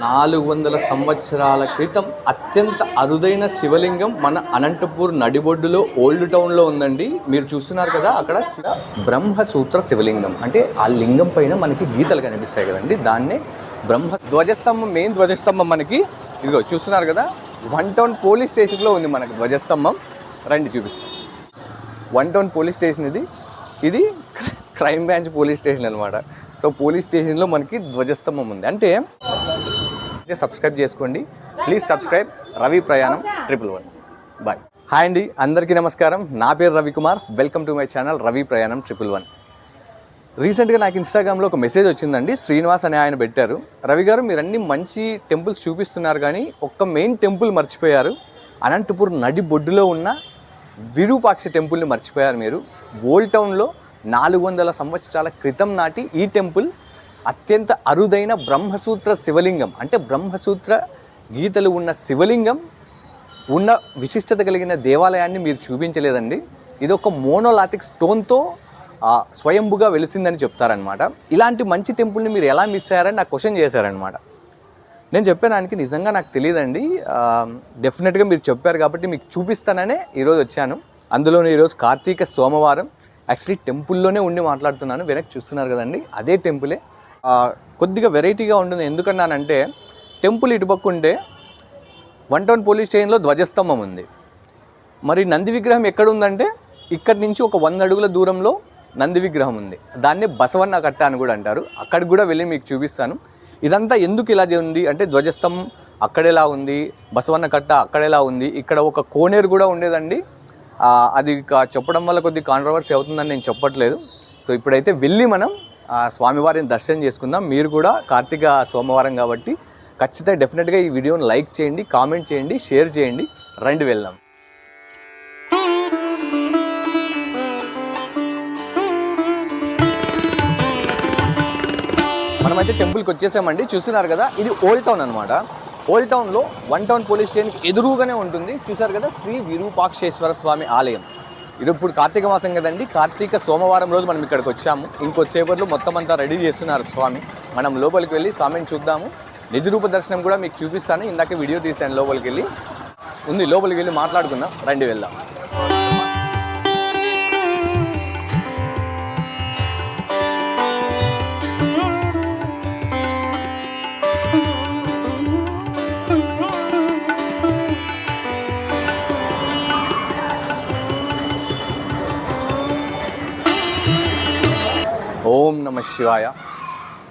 నాలుగు వందల సంవత్సరాల క్రితం అత్యంత అరుదైన శివలింగం మన అనంతపూర్ నడిబొడ్డులో ఓల్డ్ టౌన్లో ఉందండి. మీరు చూస్తున్నారు కదా అక్కడ శివ- బ్రహ్మసూత్ర శివలింగం. అంటే ఆ లింగం పైన మనకి గీతలు కనిపిస్తాయి కదండి. దాన్నే బ్రహ్మ ధ్వజస్తంభం మెయిన్ ధ్వజస్తంభం మనకి. ఇదిగో చూస్తున్నారు కదా? వన్ టౌన్ పోలీస్ స్టేషన్లో ఉంది మనకి ధ్వజస్తంభం. రండి చూపిస్తాం. వన్ టౌన్ పోలీస్ స్టేషన్ ఇది. ఇది క్రైమ్ బ్రాంచ్ పోలీస్ స్టేషన్ అనమాట సో పోలీస్ స్టేషన్లో మనకి ధ్వజస్తంభం ఉంది. అంటే నచ్చితే సబ్స్క్రైబ్ చేసుకోండి. ప్లీజ్ సబ్స్క్రైబ్ రవి ప్రయాణం ట్రిపుల్ వన్ బాయ్ హాయ్ అండి అందరికీ నమస్కారం. నా పేరు Ravikumar welcome to my channel Ravi ప్రయాణం ట్రిపుల్ వన్ రీసెంట్గా నాకు ఇన్స్టాగ్రామ్లో ఒక మెసేజ్ వచ్చిందండి. శ్రీనివాస్ అని ఆయన పెట్టారు. రవి గారు మీరు అన్ని మంచి టెంపుల్స్ చూపిస్తున్నారు కానీ ఒక్క మెయిన్ టెంపుల్ మర్చిపోయారు. అనంతపూర్ నడి బొడ్డులో ఉన్న విరూపాక్ష టెంపుల్ని మర్చిపోయారు మీరు. ఓల్డ్ టౌన్లో నాలుగు వందల సంవత్సరాల క్రితం నాటి ఈ టెంపుల్ అత్యంత అరుదైన బ్రహ్మసూత్ర శివలింగం. అంటే బ్రహ్మసూత్ర గీతలు ఉన్న శివలింగం ఉన్న విశిష్టత కలిగిన దేవాలయాన్ని మీరు చూపించలేదండి. ఇది ఒక మోనోలాథిక్ స్టోన్తో స్వయంభుగా వెలిసిందని చెప్తారనమాట ఇలాంటి మంచి టెంపుల్ని మీరు ఎలా మిస్ అయ్యారని నాకు క్వశ్చన్ చేశారనమాట నేను చెప్పేదానికి నిజంగా నాకు తెలియదండి డెఫినెట్గా మీరు చెప్పారు కాబట్టి మీకు చూపిస్తాననే ఈరోజు వచ్చాను. అందులోనే ఈరోజు కార్తీక సోమవారం. యాక్చువల్లీ టెంపుల్లోనే ఉండి మాట్లాడుతున్నాను. వెనక్కి చూస్తున్నారు కదండి. అదే టెంపులే. కొద్దిగా వెరైటీగా ఉంటుంది. ఎందుకన్నానంటే టెంపుల్ ఇటుపక్కుంటే వన్ టౌన్ పోలీస్ స్టేషన్లో ధ్వజస్తంభం ఉంది. మరి నంది విగ్రహం ఎక్కడ ఉందంటే ఇక్కడి నుంచి ఒక వంద అడుగుల దూరంలో నంది విగ్రహం ఉంది. దాన్నే బసవన్న కట్ట అని కూడా అంటారు. అక్కడికి కూడా వెళ్ళి మీకు చూపిస్తాను. ఇదంతా ఎందుకు ఇలా ఉంది? అంటే ధ్వజస్తంభం అక్కడెలా ఉంది బసవన్న కట్ట అక్కడెలా ఉంది ఇక్కడ ఒక కోనేరు కూడా ఉండేదండి. అది చెప్పడం వల్ల కొద్ది కాంట్రవర్సీ అవుతుందని నేను చెప్పట్లేదు. సో ఇప్పుడైతే వెళ్ళి మనం ఆ స్వామివారిని దర్శనం చేసుకుందాం. మీరు కూడా కార్తీక సోమవారం కాబట్టి ఖచ్చితంగా డెఫినెట్గా ఈ వీడియోని లైక్ చేయండి కామెంట్ చేయండి షేర్ చేయండి. రండి వెళ్దాం. మనమైతే టెంపుల్కి వచ్చేసామండి. చూస్తున్నారు కదా ఇది ఓల్డ్ టౌన్ అనమాట ఓల్డ్ టౌన్లో వన్ టౌన్ పోలీస్ స్టేషన్కి ఎదురుగానే ఉంటుంది. చూసారు కదా శ్రీ విరూపాక్షేశ్వర స్వామి ఆలయం. ఇది ఇప్పుడు కార్తీక మాసం కదండి. కార్తీక సోమవారం రోజు మనం ఇక్కడికి వచ్చాము. ఇంకొచ్చేపట్లో మొత్తం అంతా రెడీ చేస్తున్నారు స్వామి. మనం లోపలికి వెళ్ళి స్వామిని చూద్దాము. నిజరూప దర్శనం కూడా మీకు చూపిస్తాను. ఇందాక వీడియో తీశాను లోపలికి వెళ్ళి. ఉంది లోపలికి వెళ్ళి మాట్లాడుకుందాం. రండి వెళ్దాం. ఓం నమ శివాయ.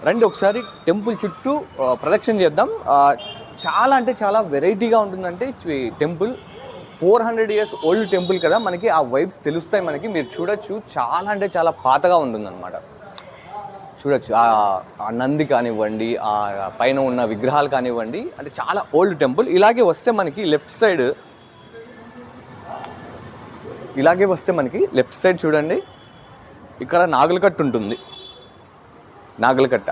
రండి ఒకసారి టెంపుల్ చుట్టూ ప్రదక్షిణ చేద్దాం. చాలా అంటే చాలా వెరైటీగా ఉంటుందంటే temple. Four hundred years old temple కదా మనకి ఆ వైబ్స్ తెలుస్తాయి మనకి. మీరు చూడొచ్చు చాలా అంటే చాలా పాతగా ఉంటుందన్నమాట. చూడొచ్చు ఆ నంది కానివ్వండి ఆ పైన ఉన్న విగ్రహాలు కానివ్వండి అంటే చాలా ఓల్డ్ టెంపుల్. ఇలాగే వస్తే మనకి లెఫ్ట్ సైడ్ ఇలాగే వస్తే మనకి లెఫ్ట్ సైడ్ చూడండి. ఇక్కడ నాగులకట్టు ఉంటుంది. నాగలకట్ట.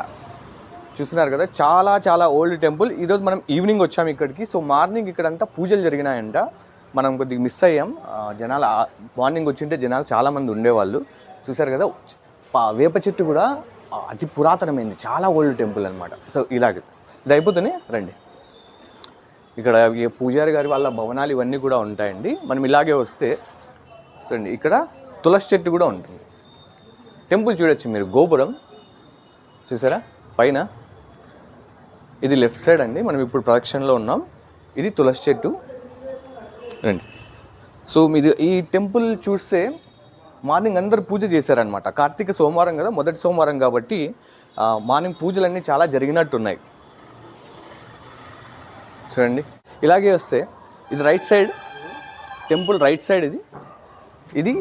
చూస్తున్నారు కదా చాలా చాలా ఓల్డ్ టెంపుల్ ఈరోజు మనం ఈవినింగ్ వచ్చాము ఇక్కడికి. సో మార్నింగ్ ఇక్కడంతా పూజలు జరిగినాయంట. మనం కొద్దిగా మిస్ అయ్యాం. జనాలు మార్నింగ్ వచ్చింటే జనాలు చాలామంది ఉండేవాళ్ళు. చూసారు కదా పా- వేప చెట్టు కూడా అతి పురాతనమైంది. చాలా ఓల్డ్ టెంపుల్ అనమాట సో ఇలాగే. ఇది అయిపోతేనే రండి. ఇక్కడ పూజారి గారి వాళ్ళ భవనాలు ఇవన్నీ కూడా ఉంటాయండి. మనం ఇలాగే వస్తే రండి. ఇక్కడ తులసి చెట్టు కూడా ఉంటుంది. టెంపుల్ చూడొచ్చు మీరు. గోపురం. చూసారా? పైన ఇది లెఫ్ట్ సైడ్ అండి. మనం ఇప్పుడు ప్రొడక్షన్లో ఉన్నాం. ఇది తులసి చెట్టు. రండి. సో మీది ఈ టెంపుల్ చూస్తే మార్నింగ్ అందరు పూజ చేశారనమాట కార్తీక సోమవారం కదా? మొదటి సోమవారం కాబట్టి మార్నింగ్ పూజలన్నీ చాలా జరిగినట్టున్నాయి. చూడండి. ఇలాగే వస్తే ఇది right side. Temple right side ఇది. ఇది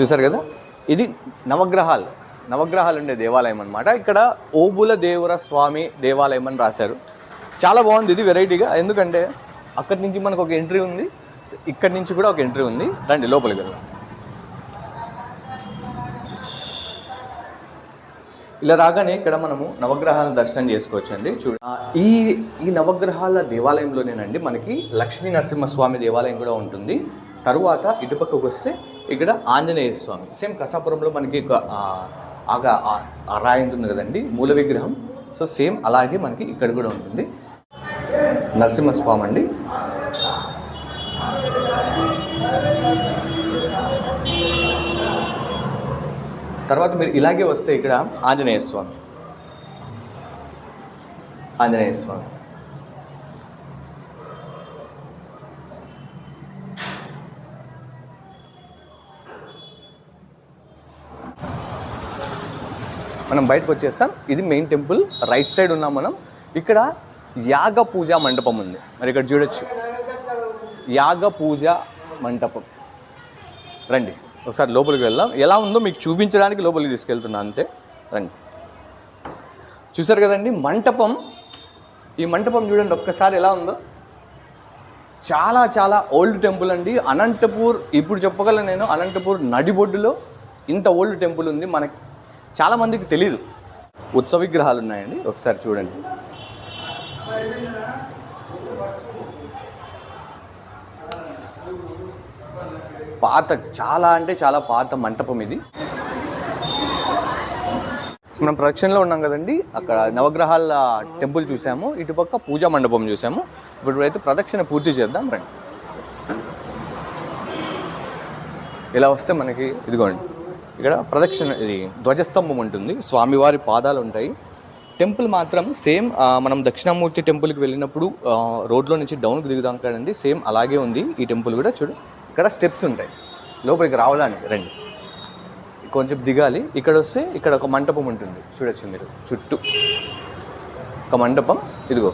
చూసారు కదా? ఇది నవగ్రహాలు. నవగ్రహాలు ఉండే దేవాలయం అనమాట ఇక్కడ ఓబుల దేవర స్వామి దేవాలయం అని రాశారు. చాలా బాగుంది ఇది వెరైటీగా. ఎందుకంటే అక్కడి నుంచి మనకు ఒక ఎంట్రీ ఉంది. ఇక్కడి నుంచి కూడా ఒక ఎంట్రీ ఉంది. రండి లోపలికి వెళ్దాం. ఇలా రాగానే ఇక్కడ మనము నవగ్రహాలను దర్శనం చేసుకోవచ్చు అండి చూడ ఈ ఈ నవగ్రహాల దేవాలయంలోనేనండి మనకి లక్ష్మీ నరసింహస్వామి దేవాలయం కూడా ఉంటుంది. తరువాత ఇటుపక్కకు వస్తే ఇక్కడ ఆంజనేయ స్వామి. సేమ్ కసాపురంలో మనకి ఒక ఆగా ఆ- ఉంది రాయి ఉంటుంది కదండి మూల విగ్రహం. సో సేమ్ అలాగే మనకి ఇక్కడ కూడా ఉంటుంది. నరసింహస్వామి అండి తర్వాత మీరు ఇలాగే వస్తే ఇక్కడ ఆంజనేయ స్వామి ఆంజనేయ స్వామి మనం బయటకు వచ్చేస్తాం. ఇది మెయిన్ టెంపుల్ రైట్ సైడ్ ఉన్నాం మనం. ఇక్కడ యాగ పూజ మండపం ఉంది. మరి ఇక్కడ చూడొచ్చు. యాగ పూజ మంటపం రండి. ఒకసారి లోపలికి వెళ్దాం. ఎలా ఉందో మీకు చూపించడానికి లోపలికి తీసుకెళ్తున్నా. అంతే. రండి. చూసారు కదండి? మంటపం. ఈ మంటపం చూడండి. ఒక్కసారి ఎలా ఉందో. చాలా చాలా ఓల్డ్ టెంపుల్ అండి. అనంతపూర్ ఇప్పుడు చెప్పగలను నేను అనంతపూర్ నడిబొడ్డులో ఇంత ఓల్డ్ టెంపుల్ ఉంది. మనకి చాలా మందికి తెలీదు. ఉత్సవ విగ్రహాలు ఉన్నాయండి. ఒకసారి చూడండి. పాత చాలా అంటే చాలా పాత మంటపం ఇది. మనం ప్రదక్షిణలో ఉన్నాం కదండి. అక్కడ నవగ్రహాల టెంపుల్ చూసాము. ఇటుపక్క పూజా మండపం చూసాము. ఇప్పుడు అయితే ప్రదక్షిణ పూర్తి చేద్దాం రండి. ఇలా వస్తే మనకి ఇదిగోండి. ఇక్కడ ప్రదక్షిణ ఇది ధ్వజస్తంభం ఉంటుంది. స్వామివారి పాదాలు ఉంటాయి. టెంపుల్ మాత్రం సేమ్ మనం దక్షిణామూర్తి టెంపుల్కి వెళ్ళినప్పుడు రోడ్లో నుంచి డౌన్కి దిగుదాం కదండి సేమ్ అలాగే ఉంది ఈ టెంపుల్ కూడా చూడు. ఇక్కడ స్టెప్స్ ఉంటాయి. లోపలికి రావడానికి రండి. కొంచెం దిగాలి. ఇక్కడ వస్తే ఇక్కడ ఒక మంటపం ఉంటుంది. చూడొచ్చు మీరు చుట్టూ. ఒక మండపం ఇదిగో.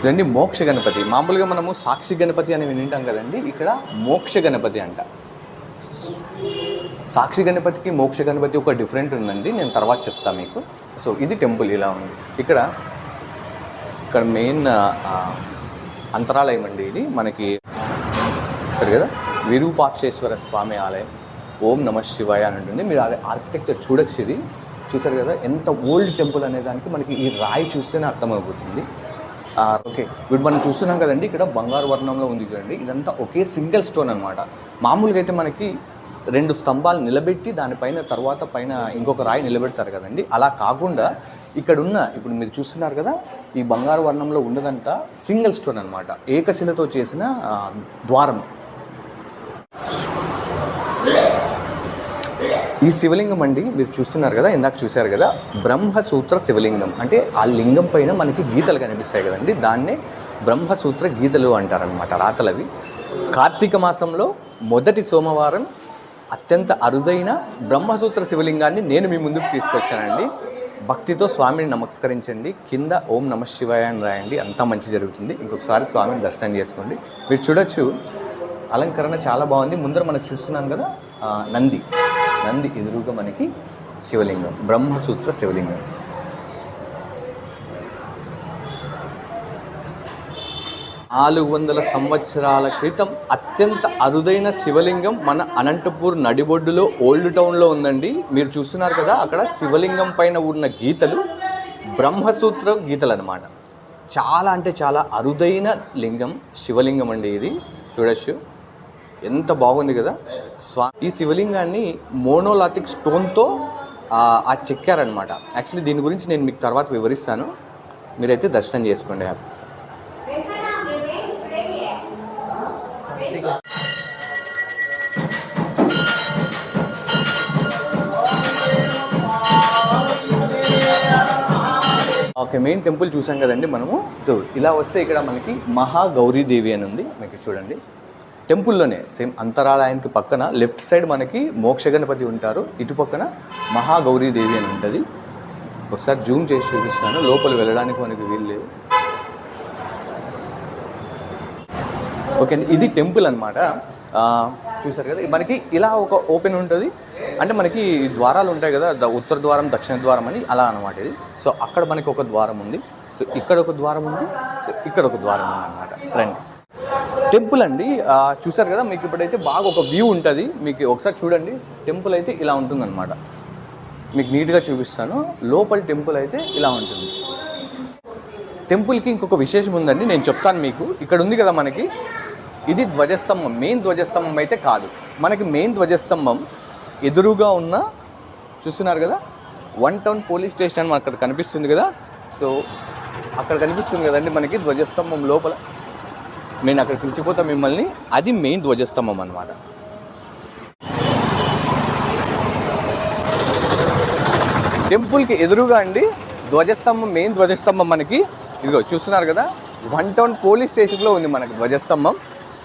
ఇదండి మోక్ష గణపతి. మామూలుగా మనము సాక్షి గణపతి అని వింటాం కదండి ఇక్కడ మోక్ష గణపతి అంట. సాక్షి గణపతికి మోక్ష గణపతి ఒక డిఫరెంట్ ఉందండి. నేను తర్వాత చెప్తా మీకు. సో ఇది టెంపుల్ ఇలా ఉంది. ఇక్కడ ఇక్కడ మెయిన్ అంతరాలయం అండి ఇది. మనకి సరే కదా? విరూపాక్షేశ్వర స్వామి ఆలయం. ఓం నమ శివాయ అని ఉంటుంది. మీరు అది ఆర్కిటెక్చర్ చూడొచ్చు ఇది. చూసారు కదా? ఎంత ఓల్డ్ టెంపుల్ అనే దానికి మనకి ఈ రాయి చూస్తేనే అర్థమైపోతుంది ఓకే. ఇప్పుడు మనం చూస్తున్నాం కదండి ఇక్కడ బంగారు వర్ణంలో ఉంది కదండి. ఇదంతా ఒకే సింగిల్ స్టోన్ అనమాట మామూలుగా అయితే మనకి రెండు స్తంభాలు నిలబెట్టి దానిపైన తర్వాత పైన ఇంకొక రాయి నిలబెడతారు కదండి. అలా కాకుండా ఇక్కడ ఉన్న ఇప్పుడు మీరు చూస్తున్నారు కదా ఈ బంగారు వర్ణంలో ఉన్నదంతా సింగిల్ స్టోన్ అనమాట ఏకశిలతో చేసిన ద్వారం. ఈ శివలింగం అండి మీరు చూస్తున్నారు కదా ఇందాక చూశారు కదా బ్రహ్మసూత్ర శివలింగం. అంటే ఆ లింగం పైన మనకి గీతలు కనిపిస్తాయి కదండి దాన్నే బ్రహ్మసూత్ర గీతలు అంటారనమాట రాతలవి. కార్తీక మాసంలో మొదటి సోమవారం అత్యంత అరుదైన బ్రహ్మసూత్ర శివలింగాన్ని నేను మీ ముందుకు తీసుకొచ్చానండి. భక్తితో స్వామిని నమస్కరించండి. కింద ఓం నమ శివాయ అని రాయండి అంతా మంచి జరుగుతుంది. ఇంకొకసారి స్వామిని దర్శనం చేసుకోండి. మీరు చూడొచ్చు అలంకరణ చాలా బాగుంది. ముందర మనకు చూస్తున్నాం కదా నంది. నంది ఎదురుగా మనకి శివలింగం బ్రహ్మసూత్ర శివలింగం. నాలుగు వందల సంవత్సరాల క్రితం అత్యంత అరుదైన శివలింగం మన అనంతపూర్ నడిబొడ్డులో ఓల్డ్ టౌన్లో ఉందండి. మీరు చూస్తున్నారు కదా అక్కడ శివలింగం పైన ఉన్న గీతలు బ్రహ్మసూత్ర గీతలు అనమాట చాలా అంటే చాలా అరుదైన లింగం శివలింగం అండి ఇది. చూడొచ్చు. ఎంత బాగుంది కదా. స్వా ఈ శివలింగాన్ని మోనోలాథిక్ స్టోన్తో ఆ చెక్కారనమాట యాక్చువల్లీ దీని గురించి నేను మీకు తర్వాత వివరిస్తాను. మీరైతే దర్శనం చేసుకోండి. హ్యాపీ ఓకే మెయిన్ టెంపుల్ చూసాం కదండి మనము. ఇలా వస్తే ఇక్కడ మనకి మహాగౌరీదేవి అని ఉంది. మీకు చూడండి. టెంపుల్లోనే సేమ్ అంతరాలయానికి పక్కన లెఫ్ట్ సైడ్ మనకి మోక్ష గణపతి ఉంటారు. ఇటు పక్కన మహాగౌరీదేవి అని ఉంటుంది. ఒకసారి జూమ్ చేసి చూపిస్తాను. లోపల వెళ్ళడానికి మనకి వీలు లేదు. ఓకే అండి ఇది టెంపుల్ అనమాట చూసారు కదా? మనకి ఇలా ఒక ఓపెన్ ఉంటుంది. అంటే మనకి ఈ ద్వారాలు ఉంటాయి కదా ఉత్తర ద్వారం దక్షిణ ద్వారం అని అలా అనమాట ఇది. సో అక్కడ మనకి ఒక ద్వారం ఉంది. సో ఇక్కడ ఒక ద్వారం ఉంది. సో ఇక్కడ ఒక ద్వారం ఉంది అనమాట రండి. టెంపుల్ అండి. చూసారు కదా మీకు ఇప్పుడైతే బాగా ఒక వ్యూ ఉంటుంది. మీకు ఒకసారి చూడండి. టెంపుల్ అయితే ఇలా ఉంటుందన్నమాట. మీకు నీట్గా చూపిస్తాను. లోపల టెంపుల్ అయితే ఇలా ఉంటుంది. టెంపుల్కి ఇంకొక విశేషం ఉందండి. నేను చెప్తాను మీకు. ఇక్కడ ఉంది కదా మనకి. ఇది ధ్వజస్తంభం. మెయిన్ ధ్వజస్తంభం అయితే కాదు. మనకి మెయిన్ ధ్వజస్తంభం ఎదురుగా ఉన్న చూస్తున్నారు కదా వన్ టౌన్ పోలీస్ స్టేషన్ అని మనకు అక్కడ కనిపిస్తుంది కదా. సో అక్కడ కనిపిస్తుంది కదండి మనకి ధ్వజస్తంభం లోపల. నేను అక్కడ పిలిచిపోతా మిమ్మల్ని. అది మెయిన్ ధ్వజస్తంభం అనమాట టెంపుల్కి ఎదురుగా అండి ధ్వజస్తంభం మెయిన్ ధ్వజస్తంభం మనకి. ఇదిగో చూస్తున్నారు కదా? వన్ టౌన్ పోలీస్ స్టేషన్లో ఉంది మనకి ధ్వజస్తంభం.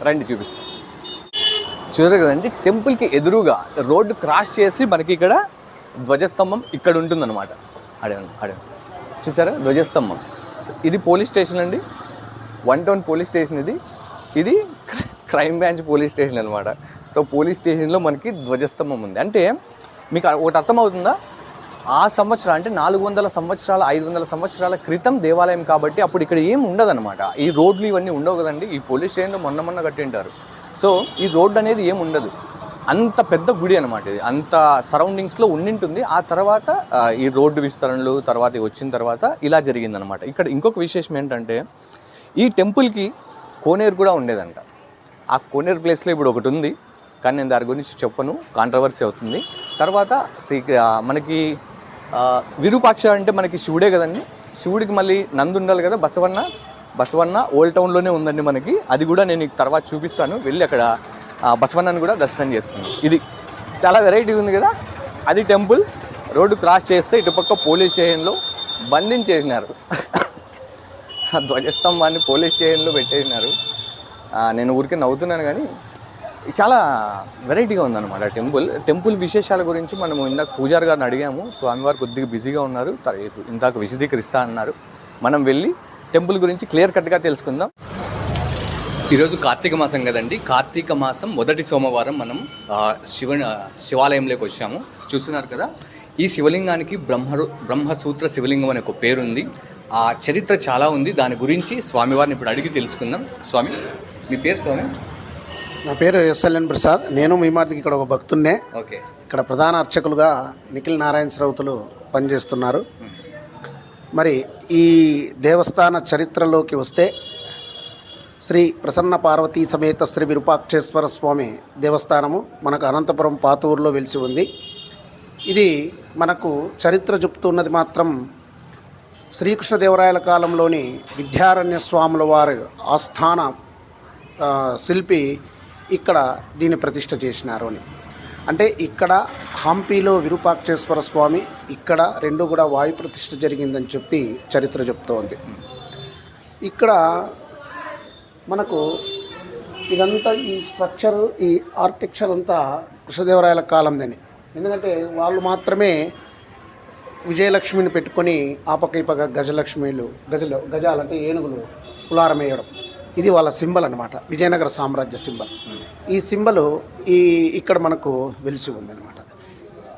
రండి చూపిస్తాం. చూసారు కదండి? టెంపుల్కి ఎదురుగా రోడ్డు క్రాస్ చేసి మనకి ఇక్కడ ధ్వజస్తంభం ఇక్కడ ఉంటుందన్నమాట. అడగండి అడగండి. చూసారా? ధ్వజస్తంభం. ఇది పోలీస్ స్టేషన్ అండి. వన్ టౌన్ పోలీస్ స్టేషన్ ఇది. ఇది క్రైమ్ బ్రాంచ్ పోలీస్ స్టేషన్ అనమాట సో పోలీస్ స్టేషన్లో మనకి ధ్వజస్తంభం ఉంది. అంటే మీకు ఒకటి అర్థమవుతుందా? ఆ సంవత్సరం అంటే నాలుగు వందల సంవత్సరాల ఐదు వందల సంవత్సరాల క్రితం దేవాలయం కాబట్టి అప్పుడు ఇక్కడ ఏం ఉండదన్నమాట. ఈ రోడ్లు ఇవన్నీ ఉండవు కదండి. ఈ పోలీస్ స్టేషన్లో మొన్న మొన్న కట్టింటారు. సో ఈ రోడ్డు అనేది ఏం ఉండదు. అంత పెద్ద గుడి అనమాట ఇది. అంత సరౌండింగ్స్లో ఉండింటుంది. ఆ తర్వాత ఈ రోడ్డు విస్తరణలు తర్వాత వచ్చిన తర్వాత ఇలా జరిగిందనమాట ఇక్కడ ఇంకొక విశేషం ఏంటంటే ఈ టెంపుల్కి కోనేరు కూడా ఉండేదంట. ఆ కోనేరు ప్లేస్లో ఇప్పుడు ఒకటి ఉంది. కానీ నేను దాని గురించి చెప్పను. కాంట్రవర్సీ అవుతుంది. తర్వాత శ్రీ- మనకి విరూపాక్ష అంటే మనకి శివుడే కదండి. శివుడికి మళ్ళీ నంది ఉండాలి కదా బసవన్న. బసవన్న ఓల్డ్ టౌన్లోనే ఉందండి మనకి. అది కూడా నేను తర్వాత చూపిస్తాను. వెళ్ళి అక్కడ బసవన్నని కూడా దర్శనం చేసుకున్నాను ఇది చాలా వెరైటీ ఉంది కదా. అది టెంపుల్. రోడ్డు క్రాస్ చేస్తే ఇటుపక్క పోలీస్ స్టేషన్లో బంధించేసినారు. ధ్వజస్తంభాన్ని పోలీస్ స్టేషన్లో పెట్టేసినారు. నేను ఊరికే నవ్వుతున్నాను కానీ చాలా వెరైటీగా ఉందన్నమాట టెంపుల్. టెంపుల్ విశేషాల గురించి మనం ఇందాక పూజారి గారిని అడిగాము. స్వామివారు కొద్దిగా బిజీగా ఉన్నారు. ఇందాక విశదీకరిస్తా అన్నారు. మనం వెళ్ళి టెంపుల్ గురించి క్లియర్ కట్గా తెలుసుకుందాం. ఈరోజు కార్తీక మాసం కదండి. కార్తీక మాసం మొదటి సోమవారం మనం శివ శివాలయంలోకి వచ్చాము. చూస్తున్నారు కదా ఈ శివలింగానికి బ్రహ్మ బ్రహ్మసూత్ర శివలింగం అనే ఒక పేరుంది. ఆ చరిత్ర చాలా ఉంది. దాని గురించి స్వామివారిని ఇప్పుడు అడిగి తెలుసుకుందాం. స్వామి మీ పేరు స్వామి? నా పేరు ఎస్ఎల్ఎన్ ప్రసాద్. నేను మీ మార్దికి ఇక్కడ ఒక భక్తున్నే. ఓకే. ఇక్కడ ప్రధాన అర్చకులుగా నిఖిల్ నారాయణ శ్రౌతులు పనిచేస్తున్నారు. మరి ఈ దేవస్థాన చరిత్రలోకి వస్తే శ్రీ ప్రసన్న పార్వతీ సమేత శ్రీ విరూపాక్షేశ్వర స్వామి దేవస్థానము మనకు అనంతపురం పాతూరులో వెలిసి ఉంది. ఇది మనకు చరిత్ర చెప్తున్నది మాత్రం శ్రీకృష్ణదేవరాయల కాలంలోని విద్యారణ్య స్వాముల వారి ఆస్థాన శిల్పి ఇక్కడ దీన్ని ప్రతిష్ట చేసినారు అని. అంటే ఇక్కడ హంపీలో విరూపాక్షేశ్వర స్వామి ఇక్కడ రెండు కూడా వాయు ప్రతిష్ఠ జరిగిందని చెప్పి చరిత్ర చెప్తోంది. ఇక్కడ మనకు ఇదంతా ఈ స్ట్రక్చర్ ఈ ఆర్కిటెక్చర్ అంతా కృష్ణదేవరాయల కాలందని. ఎందుకంటే వాళ్ళు మాత్రమే విజయలక్ష్మిని పెట్టుకొని ఆ పక్క ఈ పక్క గజలక్ష్మిలు గజలు గజాలంటే ఏనుగులు పులారం వేయడం ఇది వాళ్ళ సింబల్ అనమాట విజయనగర సామ్రాజ్య సింబల్. ఈ సింబల్ ఈ ఇక్కడ మనకు వెలిసి ఉందన్నమాట.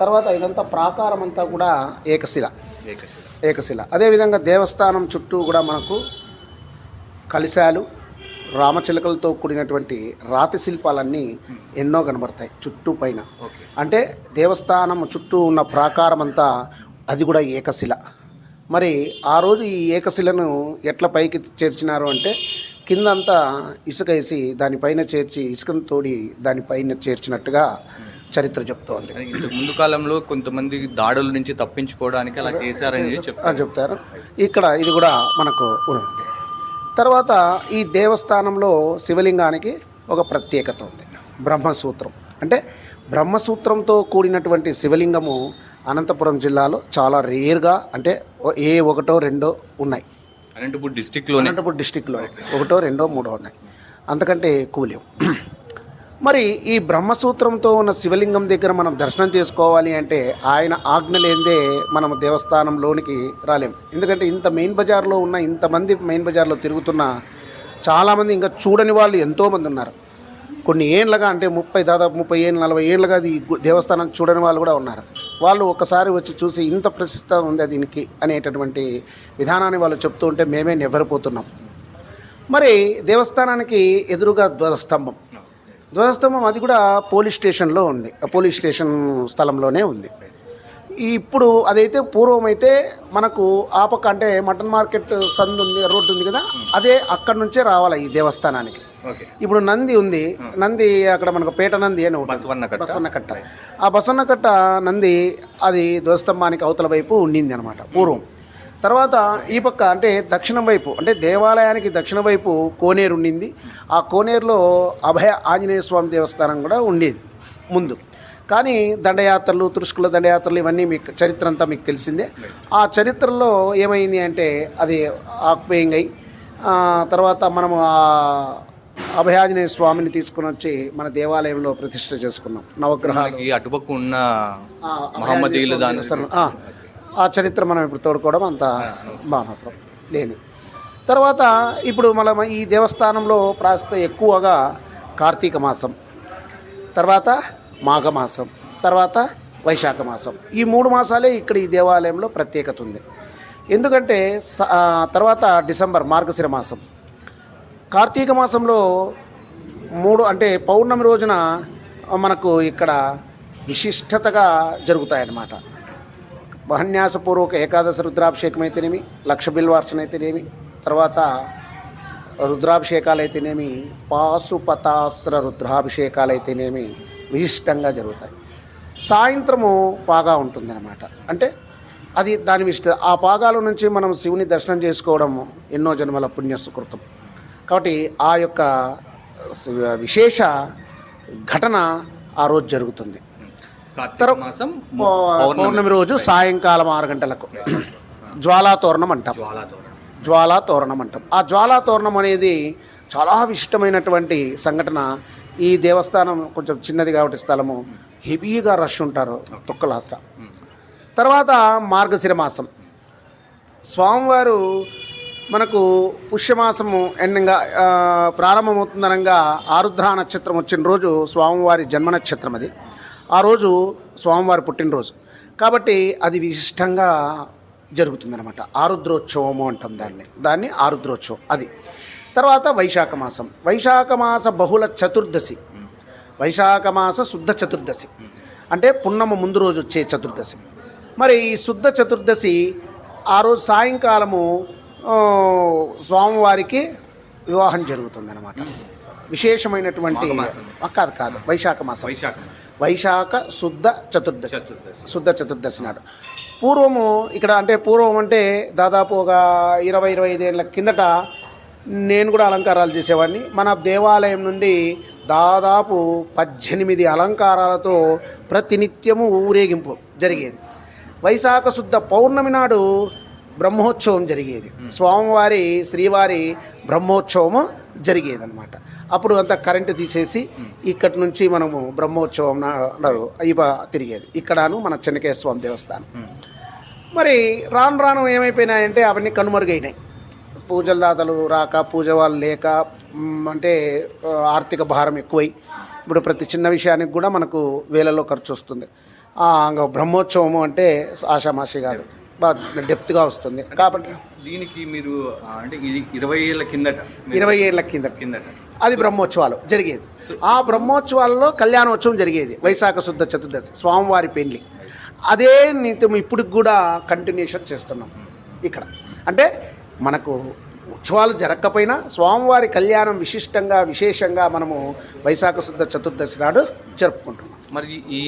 తర్వాత ఇదంతా ప్రాకారం అంతా కూడా ఏకశిల. ఏకశిల. అదేవిధంగా దేవస్థానం చుట్టూ కూడా మనకు కలిశాలు రామచిలకలతో కూడినటువంటి రాతి శిల్పాలన్నీ ఎన్నో కనబడతాయి చుట్టూ పైన. అంటే దేవస్థానం చుట్టూ ఉన్న ప్రాకారం అంతా అది కూడా ఏకశిల. మరి ఆ రోజు ఈ ఏకశిలను ఎట్ల పైకి చేర్చినారు అంటే కిందంతా ఇసుక వేసి దానిపైన చేర్చి ఇసుకను తోడి దానిపైన చేర్చినట్టుగా చరిత్ర చెప్తోంది. ఇంతకు ముందు కాలంలో కొంతమంది దాడుల నుంచి తప్పించుకోవడానికి అలా చేశారని చెప్పారు. అని చెప్తారు. ఇక్కడ ఇది కూడా మనకు ఉంది తర్వాత ఈ దేవస్థానంలో శివలింగానికి ఒక ప్రత్యేకత ఉంది. బ్రహ్మసూత్రం. అంటే బ్రహ్మసూత్రంతో కూడినటువంటి శివలింగము అనంతపురం జిల్లాలో చాలా రేర్గా అంటే ఏ ఒకటో రెండో ఉన్నాయి. అనంతపూర్ డిస్టిక్లోనే? అనంతపురం డిస్టిక్లో ఒకటో రెండో మూడో ఉన్నాయి. అంతకంటే ఎక్కువ లేవు. మరి ఈ బ్రహ్మసూత్రంతో ఉన్న శివలింగం దగ్గర మనం దర్శనం చేసుకోవాలి అంటే ఆయన ఆజ్ఞ లేనిదే మనం దేవస్థానంలోనికి రాలేం. ఎందుకంటే ఇంత మెయిన్ బజార్లో ఉన్న ఇంతమంది మెయిన్ బజార్లో తిరుగుతున్న చాలామంది ఇంకా చూడని వాళ్ళు ఎంతోమంది ఉన్నారు. కొన్ని ఏళ్ళగా అంటే ముప్పై దాదాపు ముప్పై ఏళ్ళు నలభై ఏళ్ళుగా ఈ దేవస్థానం చూడని వాళ్ళు కూడా ఉన్నారు. వాళ్ళు ఒకసారి వచ్చి చూసి ఇంత ప్రసిద్ధ ఉంది దీనికి అనేటటువంటి విధానాన్ని వాళ్ళు చెప్తూ ఉంటే మేమే నివ్వరిపోతున్నాం. మరి దేవస్థానానికి ఎదురుగా ధ్వజస్తంభం. ధ్వజస్తంభం అది కూడా పోలీస్ స్టేషన్లో ఉంది. ఆ పోలీస్ స్టేషన్ స్థలంలోనే ఉంది. ఇప్పుడు అదైతే పూర్వం అయితే మనకు ఆ పక్క అంటే మటన్ మార్కెట్ సందు ఉంది రోడ్డు ఉంది కదా అదే అక్కడ నుంచే రావాలి ఈ దేవస్థానానికి. ఇప్పుడు నంది ఉంది నంది అక్కడ మనకు పేట నంది అని ఒకటి ఉంది. బసవన్న కట్ట. బసవన్న కట్ట ఆ బసవన్న కట్ట నంది అది ధ్వజస్తంభానికి అవతల వైపు ఉండింది అనమాట పూర్వం. తర్వాత ఈ పక్క అంటే దక్షిణం వైపు అంటే దేవాలయానికి దక్షిణ వైపు కోనేరు ఉండింది. ఆ కోనేరులో అభయ ఆంజనేయ స్వామి దేవస్థానం కూడా ఉండేది ముందు. కానీ దండయాత్రలు తురుష్కుల దండయాత్రలు ఇవన్నీ మీకు చరిత్ర అంతా మీకు తెలిసిందే. ఆ చరిత్రలో ఏమైంది అంటే అది ఆక్యుపేయింగ్ అయి ఆ, తర్వాత మనము ఆ అభయాజనేయ స్వామిని తీసుకుని వచ్చి మన దేవాలయంలో ప్రతిష్ఠ చేసుకున్నాం. నవగ్రహాలు. మనకి అటుపక్క ఉన్న ఆ, మహమ్మదీయులు చరిత్ర మనం ఇప్పుడు తోడుకోవడం అంత బానవసరం లేని తర్వాత ఇప్పుడు మనం ఈ దేవస్థానంలో ప్రాస్త ఎక్కువగా కార్తీక మాసం. తర్వాత మాఘమాసం తర్వాత వైశాఖ మాసం ఈ మూడు మాసాలే ఇక్కడ ఈ దేవాలయంలో ప్రత్యేకత ఉంది. ఎందుకంటే స- తర్వాత డిసెంబర్ మార్గశిర మాసం. కార్తీక మాసంలో మూడు అంటే పౌర్ణమి రోజున మనకు ఇక్కడ విశిష్టతగా జరుగుతాయన్నమాట. మహన్యాసపూర్వక ఏకాదశ రుద్రాభిషేకం అయితేనేమి లక్ష బిల్వార్చన అయితేనేమి తర్వాత రుద్రాభిషేకాలు అయితేనేమి పాశుపతాస్త్ర రుద్రాభిషేకాలు అయితేనేమి విశిష్టంగా జరుగుతాయి. సాయంత్రము పాగా ఉంటుందన్నమాట. అంటే అది దాని విశిష్ట ఆ పాగాల నుంచి మనం శివుని దర్శనం చేసుకోవడం ఎన్నో జన్మల పుణ్య సుకృతం కాబట్టి ఆ యొక్క విశేష ఘటన ఆ రోజు జరుగుతుంది. మాసం పౌర్ణమి రోజు సాయంకాలం ఆరు గంటలకు. జ్వాలా తోరణం అంటాం. జ్వాలాతోరణం జ్వాలా తోరణం అంటాం. ఆ జ్వాలా తోరణం అనేది చాలా ఇష్టమైనటువంటి సంఘటన ఈ దేవస్థానం కొంచెం చిన్నది కాబట్టి స్థలము. హెవీగా రష్ ఉంటారు తొక్కలాసర తర్వాత మార్గశిర మాసం స్వామివారు మనకు పుష్యమాసము ఎండంగా ఆ, ప్రారంభమవుతుందనగా ఆరుద్ర నక్షత్రం వచ్చిన రోజు స్వామివారి జన్మ నక్షత్రం అది. ఆ రోజు స్వామివారి పుట్టినరోజు. కాబట్టి అది విశిష్టంగా జరుగుతుందన్నమాట. ఆరుద్రోత్సవము అంటాం దాన్ని. దాన్ని ఆరుద్రోత్సవం అది. తర్వాత వైశాఖ మాసం వైశాఖ మాస బహుళ చతుర్దశి. వైశాఖ మాస శుద్ధ చతుర్దశి. అంటే పున్నమ ముందు రోజు వచ్చే చతుర్దశి. మరి ఈ శుద్ధ చతుర్దశి ఆ రోజు సాయంకాలము స్వామివారికి వివాహం జరుగుతుందన్నమాట. విశేషమైనటువంటి కాదు కాదు వైశాఖ మాసం వైశాఖ వైశాఖ శుద్ధ చతుర్దశి. శుద్ధ చతుర్దశి నాడు. పూర్వము ఇక్కడ అంటే పూర్వం అంటే దాదాపు ఒక ఇరవై ఇరవై ఐదేళ్ళ కిందట నేను కూడా అలంకారాలు చేసేవాడిని. మన దేవాలయం నుండి దాదాపు పద్దెనిమిది అలంకారాలతో ప్రతినిత్యము ఊరేగింపు జరిగేది. వైశాఖ శుద్ధ పౌర్ణమి నాడు బ్రహ్మోత్సవం జరిగేది. స్వామివారి శ్రీవారి బ్రహ్మోత్సవము జరిగేదన్నమాట. అప్పుడు అంతా కరెంటు తీసేసి ఇక్కడి నుంచి మనము బ్రహ్మోత్సవం నాడు ఇవ తిరిగేది. ఇక్కడను మన చెన్నకేశ్వర స్వామి దేవస్థానం. మరి రాను రాను ఏమైపోయినాయంటే అవన్నీ కనుమరుగైనాయి. పూజల దాతలు రాక పూజ వాళ్ళు లేక అంటే ఆర్థిక భారం ఎక్కువై ఇప్పుడు ప్రతి చిన్న విషయానికి కూడా మనకు వేలలో ఖర్చు వస్తుంది. ఆ, ఇంకా బ్రహ్మోత్సవము అంటే ఆషామాషి కాదు. బాగా డెప్త్గా వస్తుంది. కాబట్టి దీనికి మీరు అంటే ఇది ఇరవై ఏళ్ళ కిందట ఇరవై ఏళ్ళ కింద కిందట. అది బ్రహ్మోత్సవాలు జరిగేది. ఆ బ్రహ్మోత్సవాల్లో కళ్యాణోత్సవం జరిగేది. వైశాఖ శుద్ధ చతుర్దశి స్వామివారి పెళ్ళి అదే నీతి ఇప్పటికి కూడా కంటిన్యూషన్ చేస్తున్నాం. ఇక్కడ. అంటే మనకు ఉత్సవాలు జరగకపోయినా స్వామివారి కళ్యాణం విశిష్టంగా విశేషంగా మనము వైశాఖ శుద్ధ చతుర్దశి నాడు జరుపుకుంటున్నాం. మరి ఈ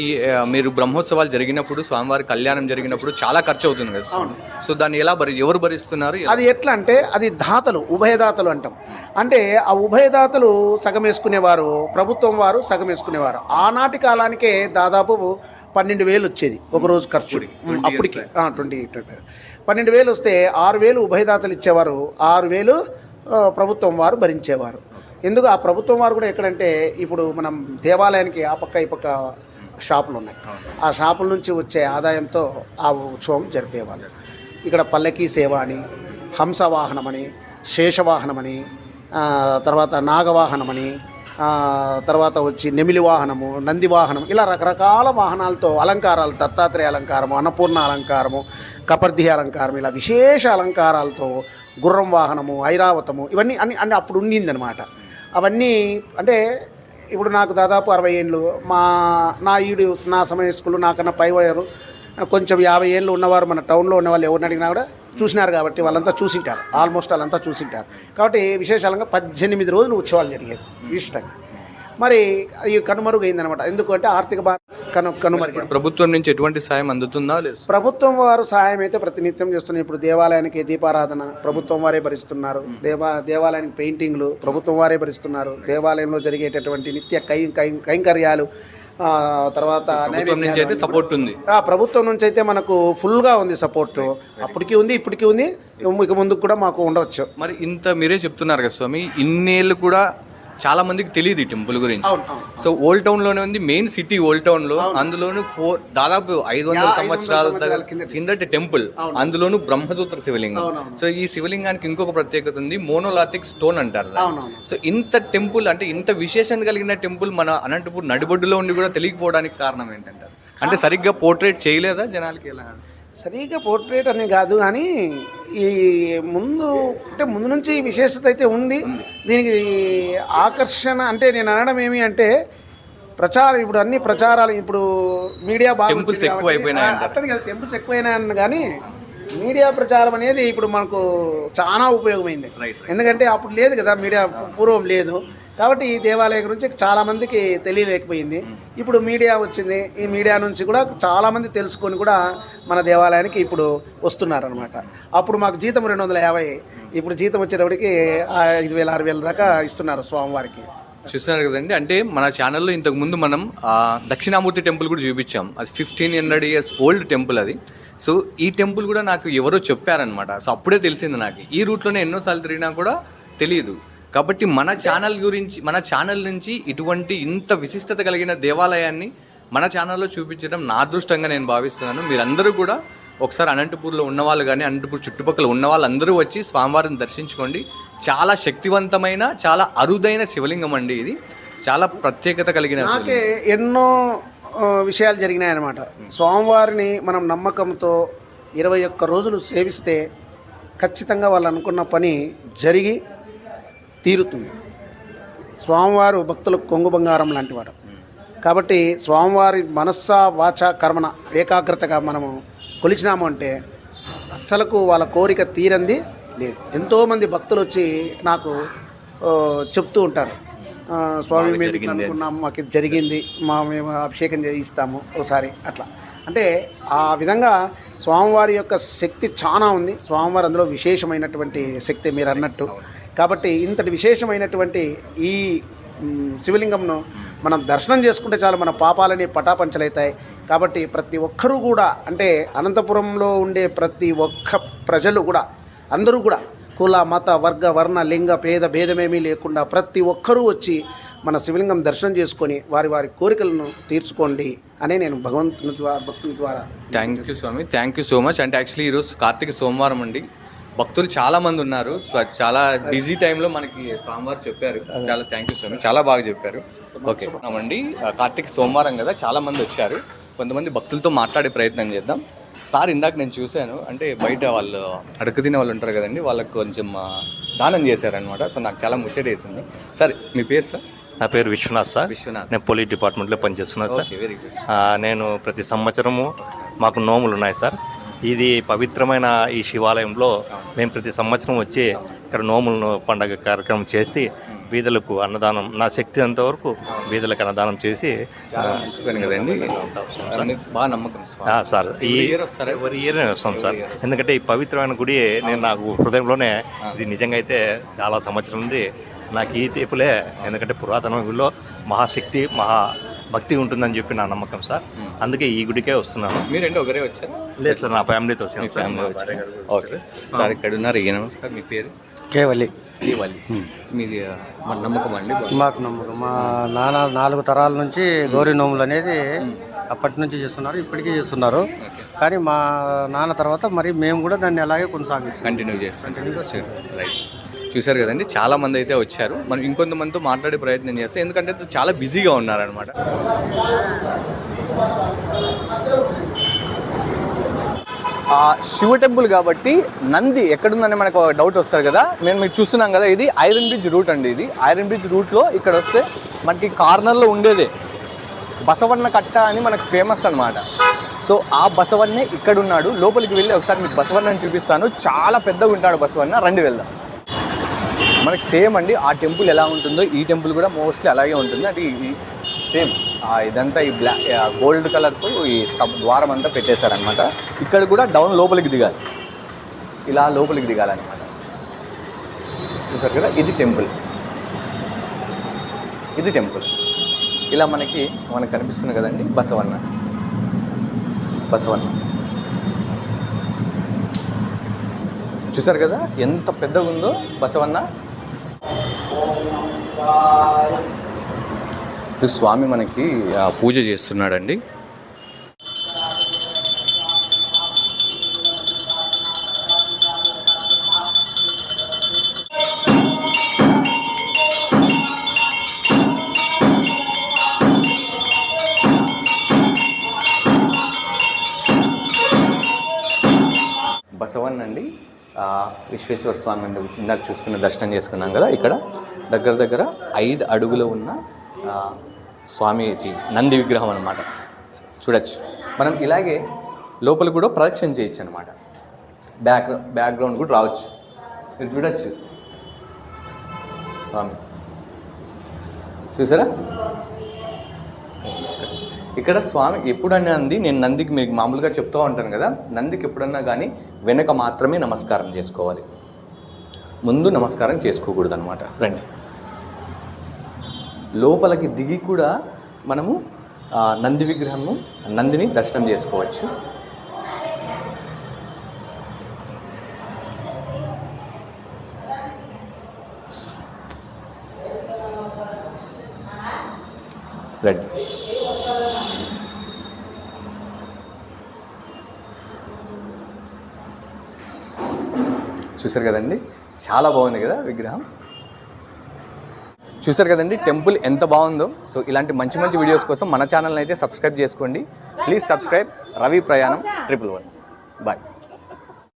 మీరు బ్రహ్మోత్సవాలు జరిగినప్పుడు స్వామివారి కళ్యాణం జరిగినప్పుడు చాలా ఖర్చు అవుతుంది కదా. సో దాన్ని ఎలా భరి ఎవరు భరిస్తున్నారు? అది ఎట్లా అంటే అది దాతలు ఉభయదాతలు అంటాం. అంటే ఆ ఉభయదాతలు సగం వేసుకునేవారు ప్రభుత్వం వారు సగం వేసుకునేవారు ఆనాటి కాలానికే దాదాపు పన్నెండు వేలు వచ్చేది ఒక రోజు ఖర్చు. అప్పటికి ట్వంటీ ట్వంటీ పన్నెండు వేలు వస్తే ఆరు వేలు ఉభయదాతలు ఇచ్చేవారు ఆరు వేలు ప్రభుత్వం వారు భరించేవారు. ఎందుకు ఆ ప్రభుత్వం వారు కూడా ఎక్కడంటే ఇప్పుడు మనం దేవాలయానికి ఆ పక్క ఈ పక్క షాపులు ఉన్నాయి. ఆ షాపుల నుంచి వచ్చే ఆదాయంతో ఆ ఉత్సవం జరిపేవాళ్ళు. ఇక్కడ పల్లకీ సేవ అని హంసవాహనమని శేషవాహనమని తర్వాత నాగవాహనమని తర్వాత వచ్చి నెమిలి వాహనము నంది వాహనం ఇలా రకరకాల వాహనాలతో అలంకారాలు దత్తాత్రేయ అలంకారము అన్నపూర్ణ అలంకారము కపర్ధి అలంకారం ఇలా విశేష అలంకారాలతో గుర్రం వాహనము ఐరావతము ఇవన్నీ అన్ని అన్ని అప్పుడు ఉండిందనమాట అవన్నీ అంటే ఇప్పుడు నాకు దాదాపు అరవై ఏళ్ళు మా నా ఈడు నా సమయస్కులు నాకన్నా పై వయరు కొంచెం యాభై ఏళ్ళు ఉన్నవారు మన టౌన్లో ఉన్న వాళ్ళు ఎవరిని అడిగినా కూడా చూసినారు కాబట్టి వాళ్ళంతా చూసింటారు. ఆల్మోస్ట్ వాళ్ళంతా చూసింటారు. కాబట్టి విశేషాలంగా పద్దెనిమిది రోజులు ఉత్సవాలు జరిగేది ఇష్టంగా. మరి ఈ కనుమరుగైందనమాట ఎందుకంటే ఆర్థిక భారం కను కనుమరుగైంది. ప్రభుత్వం నుంచి ఎటువంటి సాయం అందుతుందా లేదు? ప్రభుత్వం వారు సహాయం అయితే ప్రతినిత్యం చేస్తున్నారు. ఇప్పుడు దేవాలయానికి దీపారాధన ప్రభుత్వం వారే భరిస్తున్నారు. దేవా దేవాలయానికి పెయింటింగ్లు ప్రభుత్వం వారే భరిస్తున్నారు. దేవాలయంలో జరిగేటటువంటి నిత్య కై కై కైంకర్యాలు తర్వాత నుంచి అయితే సపోర్ట్ ఉంది. ఆ, ప్రభుత్వం నుంచి అయితే మనకు ఫుల్గా ఉంది సపోర్ట్ అప్పటికి ఉంది ఇప్పటికీ ఉంది. ఇక ముందుకు కూడా మాకు ఉండవచ్చు. మరి ఇంత మీరే చెప్తున్నారు కదా స్వామి ఇన్నేళ్ళు కూడా చాలా మందికి తెలియదు ఈ టెంపుల్ గురించి. సో ఓల్డ్ టౌన్లోనే ఉంది. మెయిన్ సిటీ ఓల్డ్ టౌన్లో అందులోను ఫోర్ దాదాపు ఐదు వందల సంవత్సరాల దగ్గర కిందటి టెంపుల్. అందులోను బ్రహ్మసూత్ర శివలింగం. సో ఈ శివలింగానికి ఇంకొక ప్రత్యేకత ఉంది. మోనోలాథిక్ స్టోన్ అంటారు. సో ఇంత టెంపుల్ అంటే ఇంత విశేషం కలిగిన టెంపుల్ మన అనంతపూర్ నడిబొడ్డులో ఉండి కూడా తెలియకపోవడానికి కారణం ఏంటంటారు? అంటే సరిగ్గా పోర్ట్రేట్ చేయలేదా జనాలకి ఎలా? సరిగ్గా పోర్ట్రేట్ అని కాదు కానీ ఈ ముందు అంటే ముందు నుంచి ఈ విశేషత అయితే ఉంది. దీనికి ఆకర్షణ అంటే నేను అనడం ఏమి అంటే ప్రచారం ఇప్పుడు అన్ని ప్రచారాలు ఇప్పుడు మీడియా బాగా అట్లని కాదు టెంపుల్స్ ఎక్కువైనాయని కానీ మీడియా ప్రచారం అనేది ఇప్పుడు మనకు చాలా ఉపయోగమైంది. ఎందుకంటే అప్పుడు లేదు కదా మీడియా పూర్వం లేదు. కాబట్టి ఈ దేవాలయం గురించి చాలామందికి తెలియలేకపోయింది. ఇప్పుడు మీడియా వచ్చింది. ఈ మీడియా నుంచి కూడా చాలామంది తెలుసుకొని కూడా మన దేవాలయానికి ఇప్పుడు వస్తున్నారనమాట అప్పుడు మాకు జీతం రెండు వందల యాభై ఇప్పుడు జీతం వచ్చేటప్పటికి ఐదు వేల ఆరు వేల దాకా ఇస్తున్నారు స్వామివారికి. చూస్తున్నారు కదండి. అంటే మన ఛానల్లో ఇంతకు ముందు మనం దక్షిణామూర్తి టెంపుల్ కూడా చూపించాం. అది fifteen hundred years old temple అది. సో ఈ టెంపుల్ కూడా నాకు ఎవరో చెప్పారనమాట సో అప్పుడే తెలిసింది నాకు. ఈ రూట్లోనే ఎన్నోసార్లు తిరిగినా కూడా తెలియదు. కాబట్టి మన ఛానల్ గురించి మన ఛానల్ నుంచి ఇటువంటి ఇంత విశిష్టత కలిగిన దేవాలయాన్ని మన ఛానల్లో చూపించడం నా అదృష్టంగా నేను భావిస్తున్నాను. మీరందరూ కూడా ఒకసారి అనంతపూర్లో ఉన్నవాళ్ళు కానీ అనంతపూర్ చుట్టుపక్కల ఉన్న వాళ్ళందరూ వచ్చి స్వామివారిని దర్శించుకోండి. చాలా శక్తివంతమైన చాలా అరుదైన శివలింగం అండి ఇది. చాలా ప్రత్యేకత కలిగిన. నాకే ఎన్నో విషయాలు జరిగినాయన్నమాట. స్వామివారిని మనం నమ్మకంతో ఇరవై ఒక్క రోజులు సేవిస్తే ఖచ్చితంగా వాళ్ళు అనుకున్న పని జరిగి తీరుతుంది. స్వామివారు భక్తులకు కొంగు బంగారం లాంటివాడు. కాబట్టి స్వామివారి మనస్స వాచ కర్మణ ఏకాగ్రతగా మనము కొలిచినాము అంటే అస్సలకు వాళ్ళ కోరిక తీరంది లేదు. ఎంతోమంది భక్తులు వచ్చి నాకు చెప్తూ ఉంటారు. స్వామి మేము అనుకున్నాం మాకు ఇది జరిగింది మా మేము అభిషేకం చేయిస్తాము ఒకసారి అట్లా. అంటే ఆ విధంగా స్వామివారి యొక్క శక్తి చాలా ఉంది. స్వామివారి అందులో విశేషమైనటువంటి శక్తి మీరు అన్నట్టు. కాబట్టి ఇంతటి విశేషమైనటువంటి ఈ శివలింగంను మనం దర్శనం చేసుకుంటే చాలు మన పాపాలని పటాపంచలవుతాయి. కాబట్టి ప్రతి ఒక్కరూ కూడా అంటే అనంతపురంలో ఉండే ప్రతి ఒక్క ప్రజలు కూడా అందరూ కూడా కుల మత వర్గ వర్ణ లింగ పేద భేదమేమీ లేకుండా ప్రతి ఒక్కరూ వచ్చి మన శివలింగం దర్శనం చేసుకొని వారి వారి కోరికలను తీర్చుకోండి అనే నేను భగవంతుని ద్వారా భక్తుని ద్వారా థ్యాంక్ యూ స్వామి థ్యాంక్ యూ సో మచ్ అంటే యాక్చువల్లీ ఈరోజు కార్తీక సోమవారం అండి. భక్తులు చాలా మంది ఉన్నారు. సో అది చాలా బిజీ టైంలో మనకి స్వామివారు చెప్పారు. చాలా థ్యాంక్ యూ స్వామి. చాలా బాగా చెప్పారు. ఓకే అండి కార్తీక సోమవారం కదా చాలా మంది వచ్చారు. కొంతమంది భక్తులతో మాట్లాడే ప్రయత్నం చేద్దాం. సార్ ఇందాక నేను చూశాను అంటే బయట వాళ్ళు అడుగు తినే వాళ్ళు ఉంటారు కదండి వాళ్ళకి కొంచెం దానం చేశారనమాట సో నాకు చాలా ముచ్చటేసింది. సార్ మీ పేరు సార్? నా పేరు విశ్వనాథ్ సార్. విశ్వనాథ్. నేను పోలీస్ డిపార్ట్మెంట్లో పనిచేస్తున్నాను సార్. నేను ప్రతి సంవత్సరము మాకు నోములు ఉన్నాయి సార్. ఇది పవిత్రమైన ఈ శివాలయంలో మేము ప్రతి సంవత్సరం వచ్చి ఇక్కడ నోములను పండగ కార్యక్రమం చేసి బీదలకు అన్నదానం నా శక్తి అంతవరకు బీదలకు అన్నదానం చేసి కదండి. బాగా నమ్మకం సార్ ఈ? ఎవరి ఇయర్ వస్తాం సార్. ఎందుకంటే ఈ పవిత్రమైన గుడి నేను నాకు హృదయంలోనే ఇది నిజంగా అయితే చాలా సంవత్సరం ఉంది. నాకు ఈ తీపులే ఎందుకంటే పురాతన గుడిలో మహాశక్తి మహా భక్తి ఉంటుందని చెప్పి నా నమ్మకం సార్. అందుకే ఈ గుడికే వస్తున్నాను. మీరంటే ఒకరే వచ్చారు? లేదు సార్ నా ఫ్యామిలీతో వచ్చాను సార్ ఫ్యామిలీ వచ్చారు? ఓకే. సార్ ఇక్కడ ఉన్నారు ఈయన. సార్ మీ పేరు? కేవలి. దీవాలి మీది మన నమ్మకం అండి. మాకు నమ్మకం. మా నాన్న నాలుగు తరాల నుంచి గౌరీ నోములు అనేది అప్పటి నుంచి చేస్తున్నారు ఇప్పటికీ చేస్తున్నారు. కానీ మా నాన్న తర్వాత మరి మేము కూడా దాన్ని అలాగే కొనసాగిస్తాం కంటిన్యూ చేస్తాను రైట్ చూశారు కదండి. చాలా మంది అయితే వచ్చారు. మనం ఇంకొంతమందితో మాట్లాడే ప్రయత్నం చేస్తాం ఎందుకంటే చాలా బిజీగా ఉన్నారనమాట శివ టెంపుల్ కాబట్టి నంది ఎక్కడుందని మనకు ఒక డౌట్ వస్తారు కదా. మేము మీరు చూస్తున్నాం కదా ఇది ఐరన్ బ్రిడ్జ్ రూట్ అండి ఇది. ఐరన్ బ్రిడ్జ్ రూట్లో ఇక్కడ వస్తే మనకి కార్నర్లో ఉండేదే. బసవన్న కట్ట అని మనకు ఫేమస్ అనమాట సో ఆ బసవన్నే ఇక్కడ ఉన్నాడు లోపలికి వెళ్ళి ఒకసారి మీకు బసవన్నని చూపిస్తాను. చాలా పెద్దగా ఉంటాడు బసవన్న. రండి వెళ్దాం. మనకి సేమ్ అండి ఆ టెంపుల్ ఎలా ఉంటుందో ఈ టెంపుల్ కూడా మోస్ట్లీ అలాగే ఉంటుంది. అంటే ఇది సేమ్ ఇదంతా ఈ బ్లాక్ గోల్డ్ కలర్తో ఈ ద్వారం అంతా పెట్టేశారనమాట ఇక్కడ కూడా డౌన్ లోపలికి దిగాలి. ఇలా లోపలికి దిగాలన్నమాట. చూసారు కదా ఇది టెంపుల్. ఇది టెంపుల్. ఇలా మనకి మనకు కనిపిస్తుంది కదండి బసవన్న. బసవన్న. చూసారు కదా ఎంత పెద్దగా ఉందో బసవన్న. స్వామి మనకి పూజ చేస్తున్నాడండి. విశ్వేశ్వర స్వామి ఇందాక చూసుకున్న దర్శనం చేసుకున్నాం కదా ఇక్కడ. దగ్గర దగ్గర ఐదు అడుగులు ఉన్న స్వామీజీ నంది విగ్రహం అనమాట చూడొచ్చు. మనం ఇలాగే లోపల కూడా ప్రదక్షిణ చేయొచ్చు అనమాట బ్యాక్ బ్యాక్గ్రౌండ్ కూడా రావచ్చు. మీరు చూడొచ్చు. స్వామి. చూసారా? ఇక్కడ స్వామి ఎప్పుడన్నా అంది నేను నందికి మీకు మామూలుగా చెప్తూ ఉంటాను కదా నందికి ఎప్పుడన్నా కానీ వెనక మాత్రమే నమస్కారం చేసుకోవాలి. ముందు నమస్కారం చేసుకోకూడదు అనమాట రండి. లోపలికి దిగి కూడా మనము నంది విగ్రహము నందిని దర్శనం చేసుకోవచ్చు. రండి చూసారు కదండి? చాలా బాగుంది కదా విగ్రహం. చూసారు కదండి టెంపుల్ ఎంత బాగుందో. సో ఇలాంటి మంచి మంచి వీడియోస్ కోసం మన ఛానల్ని అయితే సబ్స్క్రైబ్ చేసుకోండి. ప్లీజ్ సబ్స్క్రైబ్ రవి ప్రయాణం ట్రిపుల్ వన్ బాయ్